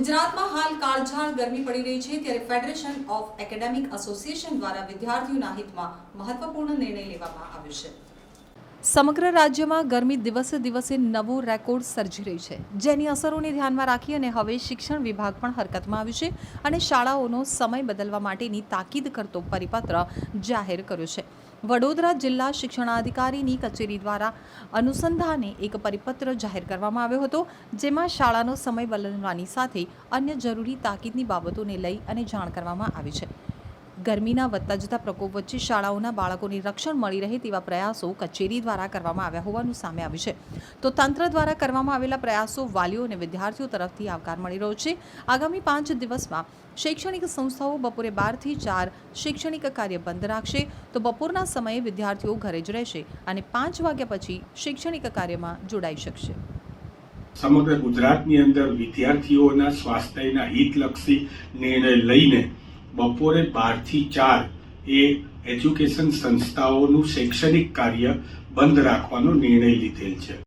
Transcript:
ગુજરાતમાં હાલ કાળઝાળ ગરમી પડી રહી છે ત્યારે ફેડરેશન ઓફ એકેડેમિક એસોસિએશન દ્વારા વિદ્યાર્થીઓના હિતમાં મહત્વપૂર્ણ નિર્ણય લેવામાં આવ્યો છે. સમગ્ર રાજ્યમાં ગરમી દિવસે દિવસે નવો રેકોર્ડ સર્જી રહી છે. જેની અસરોને ધ્યાનમાં રાખી અને હવે શિક્ષણ વિભાગ પણ હરકતમાં આવ્યું છે અને શાળાઓનો સમય બદલવા માટેની તાકીદ કરતો પરિપત્ર જાહેર કર્યો છે. વડોદરા જિલ્લા શિક્ષણાધિકારીની કચેરી દ્વારા અનુસંધાને એક પરિપત્ર જાહેર કરવામાં આવ્યો હતો, જેમાં શાળાનો સમય બદલવાની સાથે અન્ય જરૂરી તાકીદની બાબતોને લઈ અને જાણ કરવામાં આવી છે. ગરમીના વધતા જતા પ્રકોપ વચ્ચે શાળાઓના બાળકોને રક્ષણ મળી રહે તેવા પ્રયાસો કચેરી દ્વારા કરવામાં આવ્યા હોવાનું સામે આવ્યું છે. તો તંત્ર દ્વારા કરવામાં આવેલા પ્રયાસો વાલીઓ અને વિદ્યાર્થીઓ તરફથી આવકાર મળી રહ્યો છે. આગામી પાંચ દિવસમાં શૈક્ષણિક સંસ્થાઓ બપોરે બારથી ચાર શૈક્ષણિક કાર્ય બંધ રાખશે. તો બપોરના સમયે વિદ્યાર્થીઓ ઘરે જ રહેશે અને પાંચ વાગ્યા પછી શૈક્ષણિક કાર્યમાં જોડાઈ શકશે. સમગ્ર ગુજરાતની અંદર વિદ્યાર્થીઓના સ્વાસ્થ્યના હિતલક્ષી નિર્ણય લઈને બપોરે બારથી ચાર એ એજ્યુકેશન સંસ્થાઓનું શૈક્ષણિક કાર્ય બંધ રાખવાનો નિર્ણય લીધેલ છે.